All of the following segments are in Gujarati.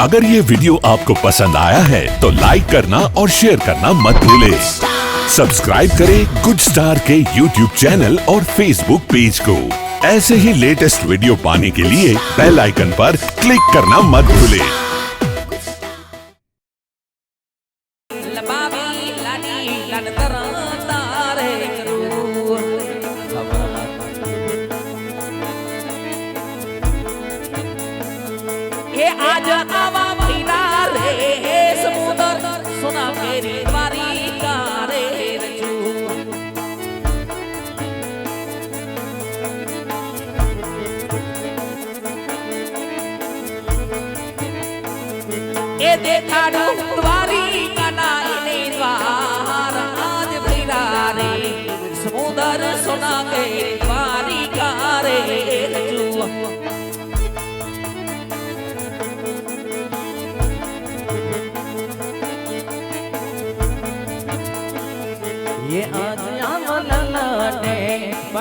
अगर ये वीडियो आपको पसंद आया है तो लाइक करना और शेयर करना मत भूले। सब्सक्राइब करें गुड स्टार के यूट्यूब चैनल और फेसबुक पेज को। ऐसे ही लेटेस्ट वीडियो पाने के लिए बेल आइकन पर क्लिक करना मत भूलें। એ આજ આવા ભૈરા રે સમુદર સોના કેરી દ્વારિકા રે રજુ. એ દેખાડું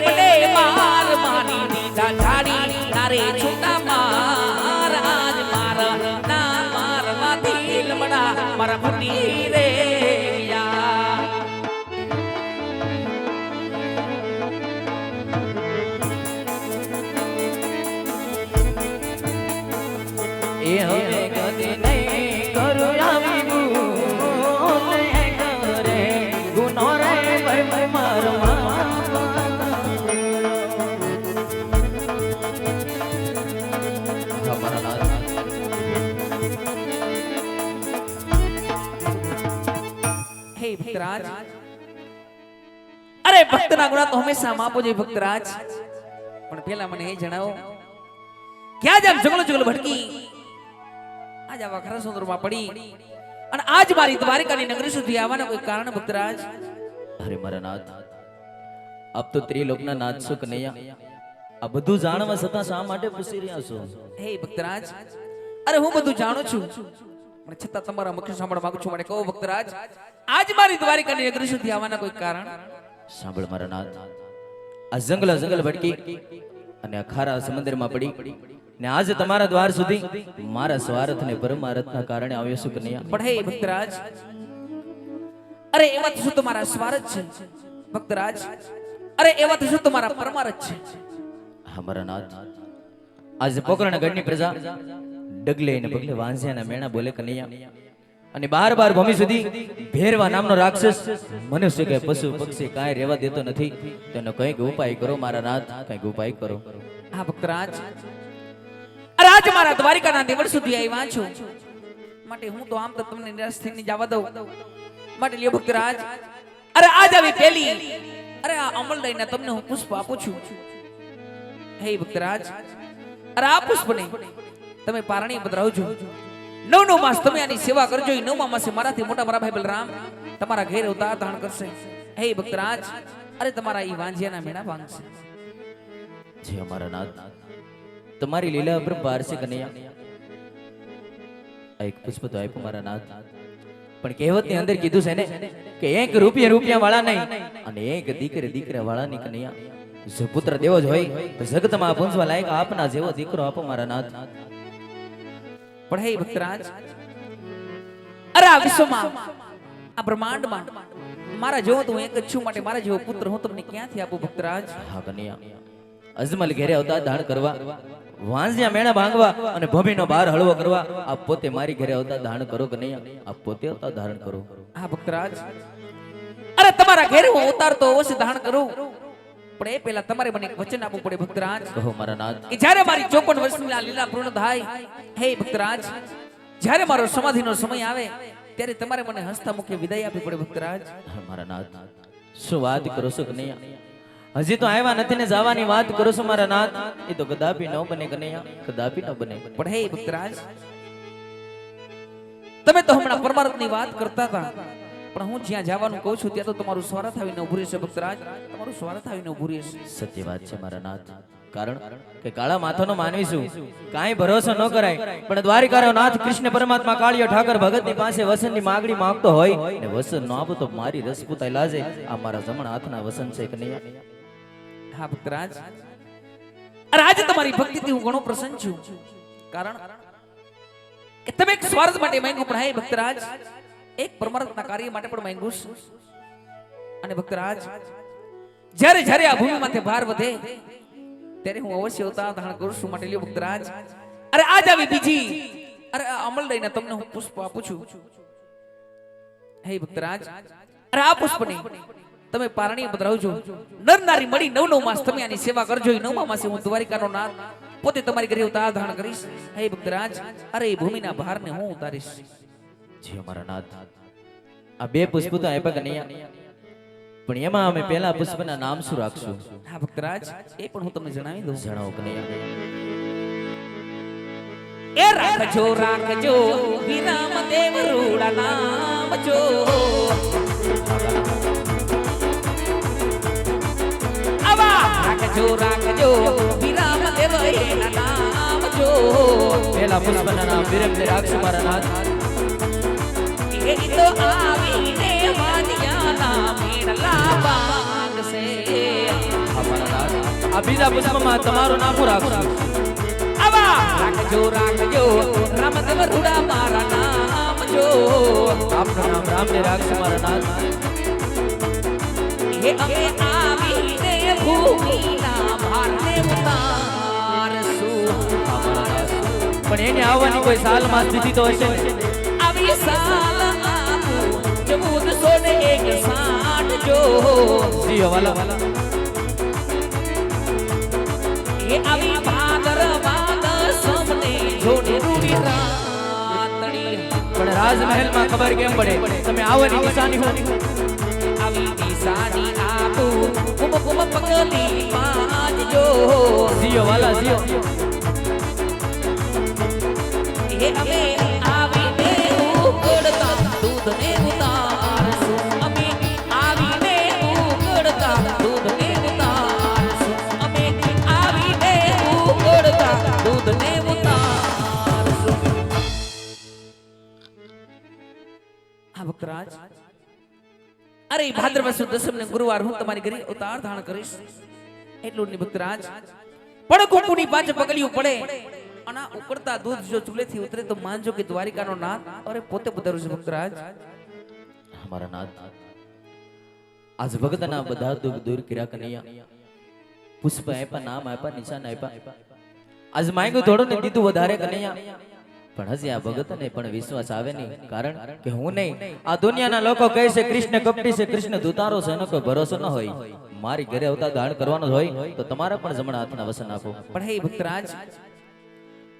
બને માર મારી દીધા ઝાડી તારે છૂટા મારા મારા ના મારવાથી લમડા મારા ફૂટી રે હે ભક્તરાજ અરે ભક્તના ગુણા તો હંમેશા માપો જોઈએ ભક્તરાજ પણ પેલા મને એ જણાવો. ક્યાં જામ જગલો જગલો ભટકી આજ આવા ખરા સુંદરમાં પડી. અને આજ મારી દ્વારિકાની નગરી સુધી આવવાના કોઈ કારણ ભક્તરાજ અરે મારા નાથ આપ તો ત્રિલોકના નાથ છો કનૈયા આ બધું જાણવા છતાં શા માટે પૂછી રહ્યા છો? હે ભક્તરાજ અરે હું બધું જાણું છું. પણ છતાં તમારા મુખ્ય સાંભળવા માંગુ છું. મને કહો ભક્તરાજ આજ મારી દ્વારિકાની નગરી સુધી આવવાના કોઈ કારણ? સાંભળ મારા નાથ. આ જંગલ જંગલ ભટકી અને આ ખારા સમુદ્રમાં પડી. ને આજે તમારા દ્વાર સુધી મારા સ્વાર્થ ને પરમાર્થના કારણે આવ્યો છું કનૈયા. પણ હે ભક્તરાજ અરે એવા તો શું તમારા સ્વાર્થ છે? ભક્તરાજ અરે એવા તો શું તમારા પરમારથ છે? હા મારા નાથ. આજે પોકરણ ગઢની પ્રજા ડગલે ને પગલે વાંઝ્યાના મેણા બોલે કનૈયા. અને બાર બાર ભૂમિ સુધી ભેરવા નામનો રાક્ષસ મનુષ્ય કે પશુ પક્ષી કાંઈ રહેવા દેતો નથી. તેનો કંઈક ઉપાય કરો મારા નાથ કંઈક ઉપાય કરો. હા ભક્તરાજ રાજ. મારા દ્વારિકાના દેવળ સુધી આવ્યા છું. માટે હું તો આમ તો તમને નિરાશ થઈને જવા દઉં. માટે લ્યો ભક્તરાજ અરે આજ આવી પેલી. અરે આ અમલ લઈને તમને હું પુષ્પ આપું છું. હે ભક્તરાજ અરે આ પુષ્પને તમે પારણી પધરાવજો નવ નવ માસ તમે આની સેવા કરજો. એ નવમા માસે મારાથી મોટા મારા ભાઈ બલરામ તમારા ઘેર અવતાર ધારણ કરશે. હે ભક્તરાજ, અરે તમારા ઈ વાંજિયાના મેણા ભાંગશે જે અમારા નાથ, તમારી લીલા અપરંપાર છે કનૈયા. એક પુષ્પ તો આપ્યું મારા નાથ. પણ કહેવતની અંદર કીધું છે ને કે એક રૂપિયા રૂપિયા વાળા નહીં અને એક દીકરી દીકરા વાળા ની કનૈયા. જો પુત્ર દેવો જ હોય તો જગતમાં પૂંજવા લાયક આપના જેવો દીકરો આપો મારા નાથ પણ હે ભક્તરાજ અરે આ વિશ્વમાં આ બ્રહ્માંડમાં મારા જેવો તો હું એક જ છું માટે મારા જેવો પુત્ર હું તમને ક્યાંથી આપું ભક્તરાજ? હા કનૈયા. અજમલ ઘેરે આવતા ધારણ કરવા વાંઝિયા મેણા ભાંગવા અને ભમીનો બાર હળવો કરવા આપ પોતે મારી ઘરે આવતા ધારણ કરો નહીં આપ પોતે આવતા ધારણ કરો. હા ભક્તરાજ. અરે તમારા ઘેરે હું ઉતારતો અવશ્ય ધારણ કરું. પણ એ પહેલા તમારે મને વચન આપવું પડે ભક્તરાજ. કહો મારા નાથ કે જ્યારે મારી ચોપન વર્ષની આ લીલા પૂર્ણ થાય હે ભક્તરાજ જ્યારે મારો સમાધિનો સમય આવે ત્યારે તમારે મને હસતા મુખે વિદાય આપવી પડે ભક્તરાજ. મારા નાથ શું વાત કરો છો કનૈયા? હજી તો આવ્યા નથી ને જવાની વાત કરો છો મારા નાથ એ તો કદાપી ન બને કનૈયા. કદાપી ન બને. પણ હે ભક્તરાજ તમે તો હમણાં પરમાર્થની વાત કરતા હતા. પણ હું જ્યાં જવાનું કહું છું ત્યાં તો તમારું સ્વાર્થ આવીને ઉભું રહેશે ભક્તરાજ. તમારું સ્વાર્થ આવીને ઉભું રહેશે. સત્ય વાત છે મારા નાથ. કારણ કે કાળા માથાનો માનવી કાંઈ ભરોસો ન કરાય. પણ દ્વારિકાનો નાથ કૃષ્ણ પરમાત્મા કાળિયો ઠાકર ભગતની પાસે વસનની માગણી માંગતો હોય ને વસન ન આપો તો મારી રસપૂતાઈ લાજે. આ મારા જમણ હાથના વસન છે કે નહીં? હા ભક્તરાજ. અરે આજે તમારી ભક્તિથી હું ઘણો પ્રસન્ન છું. કારણ કે તમે એક સ્વાર્થ માટે માંગ્યું પણ હે ભક્તરાજ. એક પરમાર્થના કાર્ય માટે પણ માંગુ છું. અને ભક્તરાજ જ્યારે જ્યારે આ ભૂમિ માથે વધે, ત્યારે હું અવશ્ય અવતાર ધારણ કરું છું, માટે લ્યો ભક્તરાજ અરે આજ આવી બીજી. અરે અમલ લઈને તમને હું પુષ્પ આપું છું. હે ભક્તરાજ અરે આ પુષ્પની તમે પારણી પધરાવજો નર નારી મળી નવ નવ માસ તમે આની સેવા કરજો. એ નવમા માસે હું દ્વારિકાનો નાથ પોતે તમારી ઘરે અવતાર ધારણ કરીશ. હે ભક્તરાજ અરે એ ભૂમિના ભારને હું ઉતારીશ. જી અમારા નાથ આ બે પુષ્પ તો આપ્યા કનૈયા પણ એમાં અમે પહેલા પુષ્પના નામ શું રાખશું? હા ભક્તરાજ એ પણ હું તમને જણાવી દઉં. જણાવો કનૈયા એ રાખજો રાખજો વિરામ દેવ રૂડા નામ જો. આવા! રાખજો રાખજો વિરામ દેવ એના નામ જો. પહેલા પુષ્પના નામ વિરમદે રાખશું મારા નાથ. તો આવીને મેળલા બાંગશે આ આ બીજા પુષ્પમાં તમારું નામ પૂરા આવા! રાખજો રાખજો. રામદેવ રૂડા મારા નામ જો. આપનું નામ રામને રાખજો મારા નાથ હે અમે આવીને ભૂમિના ભારને ઉતારશું. પણ એને આવવાની કોઈ સાલમાં સ્થિતિ તો હશે આવી સાલ ચૌદસો ને એક સાઠ જો વાલા એ આવી ભાદર વાદ સમને જોડે રૂડી રાતણી પણ રાજમહેલમાં ખબર કેમ પડે તમે આવવાની નિશાની હો આવી નિશાની આપું કુમ કુમ પગલી માજજો જીઓ વાલા જીઓ અરે ભાદ્રવા દસમ ને ગુરુવાર હું તમારી ઘરે ઉતાર ધારણ કરીશ. એટલું ભક્તરાજ પણ કુંકુની પાંચ પગલીઓ પડે. અને ઉકળતા દૂધ જો ચૂલેથી ઉતરે તો માનજો કે દ્વારિકાનો નાથ અરે પોતે પધારું છે ભક્તરાજ. અમારા નાથ આજ ભગતના બધા દુઃખ દૂર કર્યા કનૈયા. પુષ્પ આપ્યા, નામ આપ્યા, નિશાન આપ્યા. આજ માંગ્યું થોડું ને દીધું વધારે કનૈયા. પણ હજી આ ભગતને પણ વિશ્વાસ આવે નહીં. કારણ કે હું નહીં. આ દુનિયાના લોકો કહે છે કૃષ્ણ કપટી છે કૃષ્ણ દુતારો છે. એનો કોઈ ભરોસો ન હોય. મારી ઘરે આવતા દાન કરવાનો હોય તો તમારા પણ જમણા હાથના વસન આપો. પણ હે ભક્તરાજ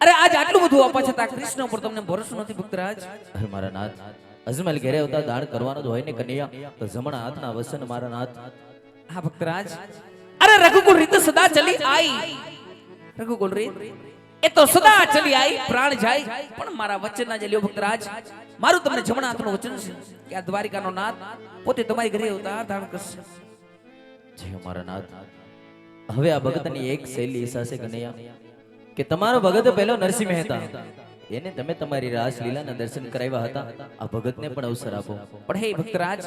અરે આજ આટલું બધું આપવા છતાં કૃષ્ણ ઉપર તમને ભરોસો નથી ભક્તરાજ? અરે મારા નાથ અજમલ ઘરે આવતા દાન કરવાનો જ હોય ને કનૈયા તો જમણા હાથના વસન મારા નાથ. હા ભક્તરાજ. અરે રઘુકુળ રીત સદા ચલી આઈ. રઘુકુળ રીત? એ તો સદા ચલી આવી પ્રાણ જાય, પણ મારા વચનના જે લ્યો ભક્તરાજ મારું તમને જમણા વચન છે કે આ દ્વારિકાનો નાથ પોતે તમારી ઘરે અવતાર ધારણ કરશે. જય મારા નાથ હવે આ ભગતની એક શૈલી સાથે કનૈયા, કે તમારો ભગત પહેલો નરસિંહ મહેતા. એને તમે તમારી રાસ લીલાના દર્શન કરાવ્યા હતા, આ ભગતને પણ અવસર આપો. પણ હે ભક્તરાજ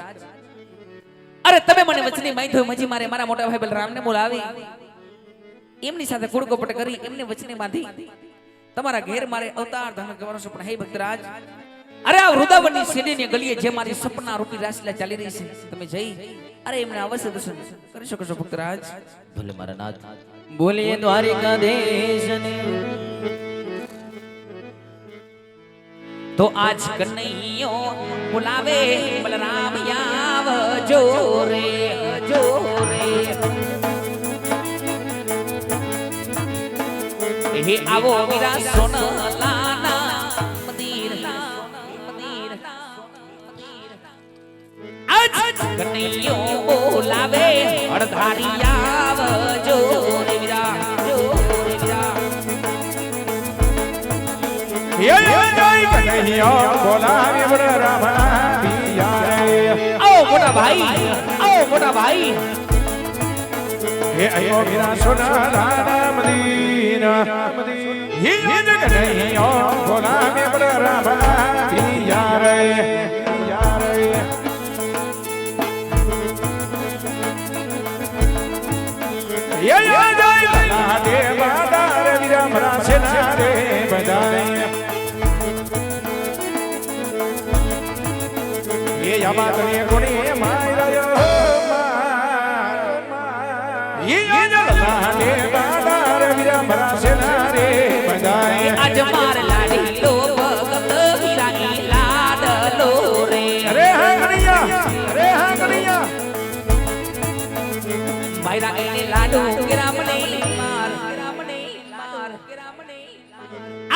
અરે તમે મને વચની માહિતી મજી મારે મારા મોટા ભાઈ બલરામને બોલાવી. એમની સાથે કુડકોપટ કરી એમને વચને બાંધી. તમારા ઘેર મારે અવતાર ધારણ કરવાનો છે પણ હે ભક્તરાજ અરે આ વૃદાવનની સીડીની ગલીએ જે મારી સપના રૂપી રાસલીલા ચાલી રહી છે તમે જઈ અરે એમને અવશ્ય દર્શન કરી શકો છો ભક્તરાજ. ભલે મારા નાથ બોલીએ દ્વારિકા દેશને. તો આજ કનૈયો બોલાવે બલરામ આવજો રે હે આવો વીરા સોનલાના મંદિર. મંદિર આજ કનૈયો બોલાવે પડધારી આવજો રે વીરા જો રે વીરા યે જય કનૈયા બોલાવે બળ રામા પિયા રે આવો મોટા ભાઈ આવો મોટા ભાઈ. હે અયો મીરા સોના રામ દીના હે જય કનૈયા બોલાવે બળ રામા પિયા રે યે યે જય લાડે બાદા રે વીરા મરા સેના રે બધાય એ યામા તને કોણી માર્યો આજ માર લાડી લો ભગત વીરા લાડલો રે. અરે હા કનૈયા અરે હા કનૈયા. માયરા એને લાડુ કે રામને માર કે રામને માર કે રામને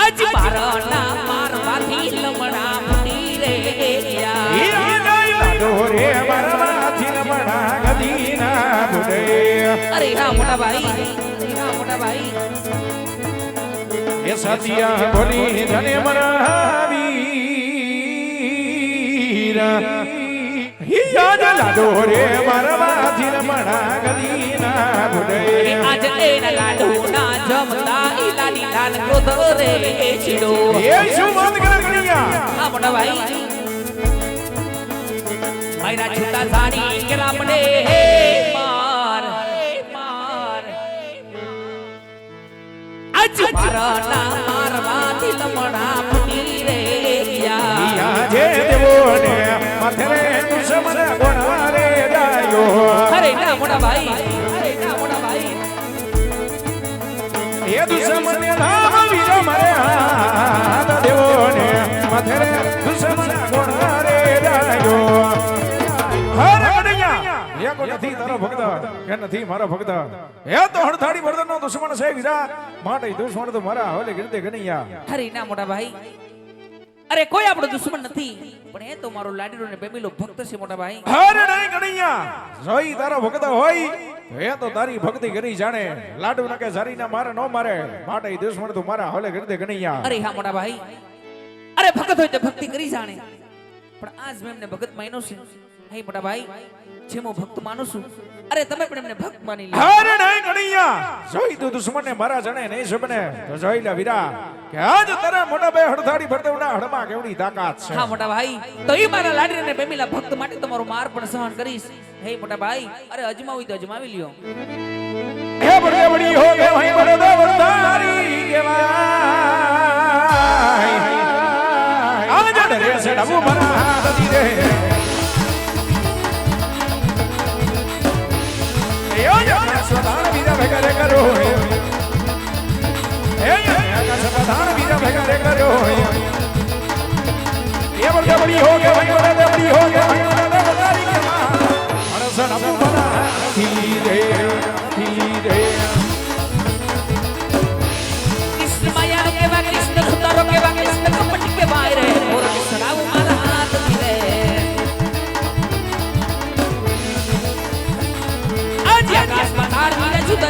આજ મારના મારવાથી અરે હા મોટા ભાઈ. હા મોટા ભાઈ એ સતિયા ભોલી ધને મરાવીર હિયા લાડો રે મરવાથી રમણા ગદીના બુડે આજ એના લાડુ ના જમતા ઈ લાડી લાલ ક્રોધ રે ચીડો. એ શું વાત કરે કનૈયા? હા મોટા ભાઈ. માયરા છૂટા સાડી કે રામને હે. મારા મારવાથી લમણા ફૂટી રે ગયા જે દેવોને માથે રે દુશ્મન ગોણવારે દાયો અરે ના મોટા ભાઈ. અરે ના મોટા ભાઈ. એ દુશ્મન નામ વીર મરે હાથ દેવોને માથે રે દુશ્મન ગોણવારે દાયો હર કનૈયા કો નથી તારો ભક્ત કે નથી મારો ભક્ત એ તો હળથાડી વર્દનનો દુશ્મન છે વીરા. માટે દુશ્મન તો મારા હવલે ગીરતે કનૈયા અરે ના મોટા ભાઈ. અરે કોઈ આપણો દુશ્મન નથી. પણ એ તો મારો લાડીનો ને બેમીલો ભક્ત છે મોટા ભાઈ. હર નહીં કનૈયા જોઈ તારો ભક્ત હોય એ તો તારી ભક્તિ કરી જાણે. લાડુ નકે ઝરી ના મારે નો મારે. માટે દુશ્મન તો મારા હવલે ગીરતે કનૈયા અરે હા મોટા ભાઈ. અરે ભગત હોય તો ભક્તિ કરી જાણે. પણ આજ મેં એમને ભગત માન્યો છે. હે મોટા ભાઈ જેમ હું ભક્ત માનું છું. અરે તમે પણ એમને ભક્ત માની લો. અરે નહીં કનૈયા જોઈ તું દુશ્મનને મારા જણે નહીં સબને તો જોઈ લે વીરા કે આજ તારા મોટા ભાઈ હડધાડી ભરદેવના હડમાં કેવડી તાકાત છે. હા મોટા ભાઈ તો એ મારા લાડી અને બેમીલા ભક્ત માટે તમારો માર પણ સહન કરીશ. હે મોટા ભાઈ અરે અજમાવી તો અજમાવી લ્યો. હે બડે બડી હો ગે ભાઈ બડે વરદારી કેવાય આજ ડરે છે ડબુ મરા દીરે સ્વદાન વીરા ભેગા રે કરો હે યો સ્વદાન વીરા ભેગા રે કરો એ બડે બડી હો ગે ભાઈ બડે બડી હો ગે ભાઈ બડે વરદારી કેવાય હરસ ડબુ મરા ધીરે ધીરે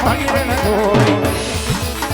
હે મારી ના મોટી ભાગી રે નકો